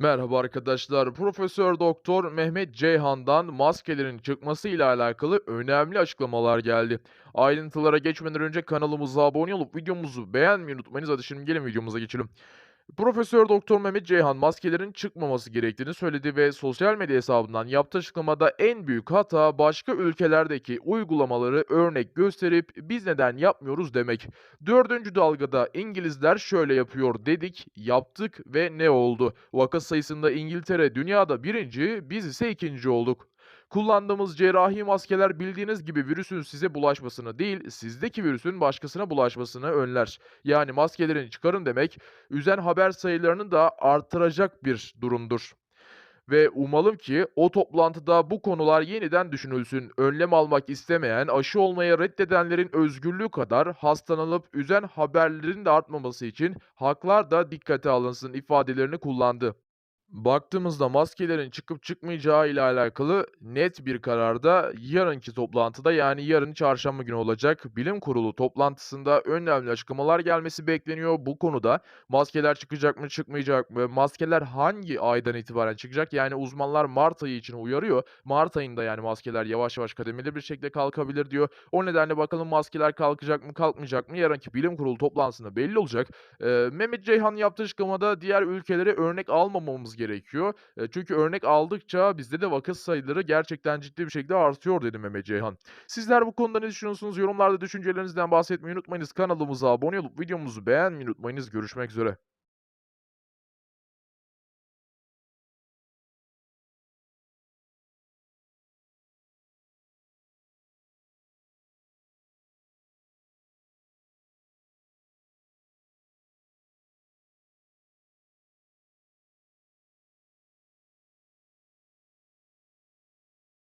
Merhaba arkadaşlar. Profesör Doktor Mehmet Ceyhan'dan maskelerin çıkması ile alakalı önemli açıklamalar geldi. Ayrıntılara geçmeden önce kanalımıza abone olup videomuzu beğenmeyi unutmayınız. Hadi şimdi gelin videomuza geçelim. Profesör Doktor Mehmet Ceyhan maskelerin çıkmaması gerektiğini söyledi ve sosyal medya hesabından yaptığı açıklamada en büyük hata başka ülkelerdeki uygulamaları örnek gösterip biz neden yapmıyoruz demek. Dördüncü dalgada İngilizler şöyle yapıyor dedik, yaptık ve ne oldu? Vaka sayısında İngiltere dünyada birinci, biz ise ikinci olduk. Kullandığımız cerrahi maskeler bildiğiniz gibi virüsün size bulaşmasını değil, sizdeki virüsün başkasına bulaşmasını önler. Yani maskelerini çıkarın demek, üzen haber sayılarını da artıracak bir durumdur. Ve umalım ki o toplantıda bu konular yeniden düşünülsün. Önlem almak istemeyen, aşı olmaya reddedenlerin özgürlüğü kadar hastalanıp üzen haberlerin de artmaması için haklar da dikkate alınsın ifadelerini kullandı. Baktığımızda maskelerin çıkıp çıkmayacağı ile alakalı net bir karar da yarınki toplantıda yani yarın çarşamba günü olacak bilim kurulu toplantısında önemli açıklamalar gelmesi bekleniyor. Bu konuda maskeler çıkacak mı çıkmayacak mı? Maskeler hangi aydan itibaren çıkacak? Yani uzmanlar Mart ayı için uyarıyor. Mart ayında yani maskeler yavaş yavaş kademeli bir şekilde kalkabilir diyor. O nedenle bakalım maskeler kalkacak mı kalkmayacak mı? Yarınki bilim kurulu toplantısında belli olacak. Eee, Mehmet Ceyhan yaptığı açıklamada diğer ülkelere örnek almamamız gerekiyor. Eee, çünkü örnek aldıkça bizde de vaka sayıları gerçekten ciddi bir şekilde artıyor dedi Mehmet Ceyhan. Sizler bu konuda ne düşünüyorsunuz? Yorumlarda düşüncelerinizden bahsetmeyi unutmayınız. Kanalımıza abone olup videomuzu beğenmeyi unutmayınız. Görüşmek üzere.